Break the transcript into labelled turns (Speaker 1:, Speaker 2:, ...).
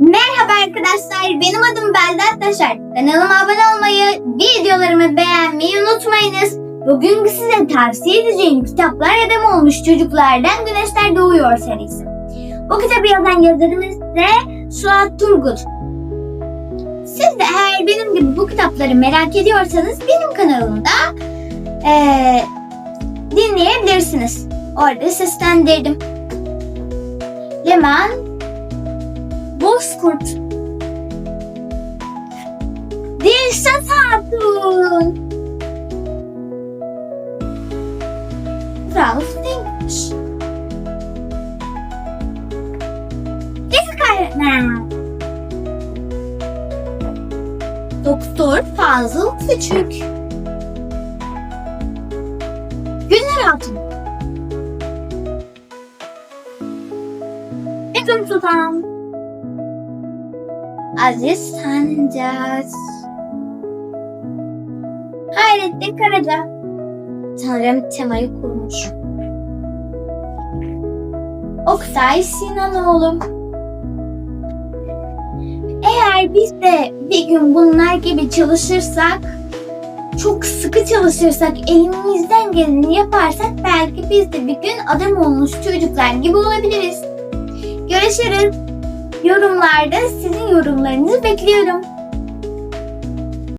Speaker 1: Merhaba arkadaşlar, benim adım Belda Taşar. Kanalıma abone olmayı, videolarımı beğenmeyi unutmayınız. Bugün size tavsiye edeceğim kitaplar adam olmuş çocuklardan Güneşler Doğuyor serisi. Bu kitabı yazan yazarımız da Suat Turgut. Siz de eğer benim gibi bu kitapları merak ediyorsanız benim kanalımda eee, dinleyebilirsiniz. Orada seslendirdim. Leman Bozkurt. Dilşat Hatun. Ralph Dinkmiş. Jessica öğretmen. Doktor Fazıl Küçük. Gülner Hatun. Begüm Sultan. Aziz Sancar. Hayrettin Karaca. Tanrım temayı kurmuş. Oktay Sinanoğlu. Eğer biz de bir gün bunlar gibi çalışırsak, çok sıkı çalışırsak, elimizden geleni yaparsak belki biz de bir gün adam olmuş çocuklar gibi olabiliriz. Görüşürüz. Yorumlarda sizin yorumlarınızı bekliyorum.